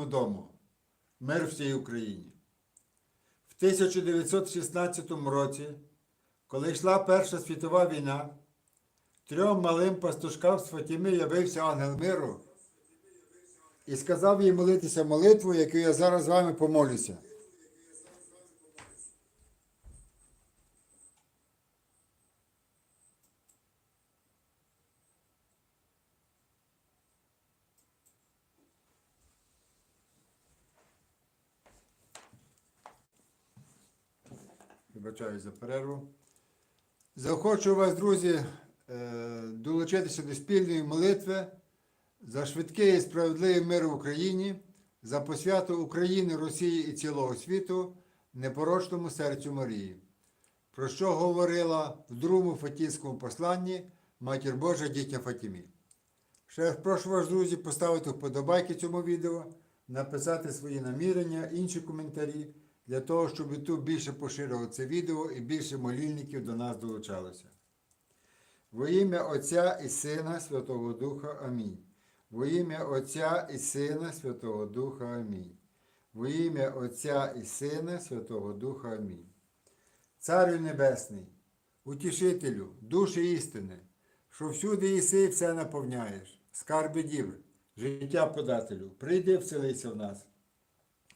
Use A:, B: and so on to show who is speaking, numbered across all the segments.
A: Білому дому. Мир всій Україні. В 1916 році, коли йшла Перша світова війна, трьом малим пастушкам з Фатіми явився ангел миру і сказав їй молитися молитву, яку я зараз з вами помолюся. Вибачаю за перерву. Заохочу вас, друзі, е, долучитися до спільної молитви за швидкий і справедливий мир в Україні, за посвяту України, Росії і цілого світу непорочному серцю Марії, про що говорила в другому Фатійському посланні Матір Божа дітя Фатімі. Ще раз прошу вас, друзі, поставити вподобайки цьому відео, написати свої намірення, інші коментарі, для того, щоб YouTube більше поширював це відео і більше молільників до нас долучалося. Во ім'я Отця і Сина Святого Духа Амінь. Во ім'я Отця і Сина Святого Духа Амінь. Во ім'я Отця і Сина Святого Духа Амінь. Царю Небесний, утішителю, душі істини, що всюди єси і все наповняєш, скарби дів, життя подателю, прийди вселися в нас.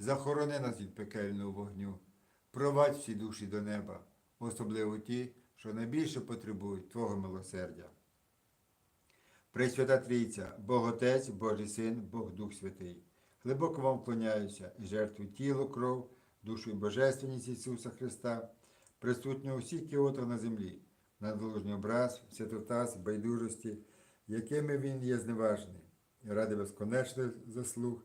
B: захорони нас від пекельного вогню, провадь всі душі до неба, особливо ті, що найбільше потребують Твого милосердя. Пресвята Трійця, Бог Отець, Божий Син, Бог Дух Святий. Глибоко вам вклоняюся і жертвую тіло, кров, душу і божественність Ісуса Христа, присутнього всіх кіотах на землі, надолужний образ, святотаз, байдужості, якими Він є зневажений, і ради безконечних заслуг,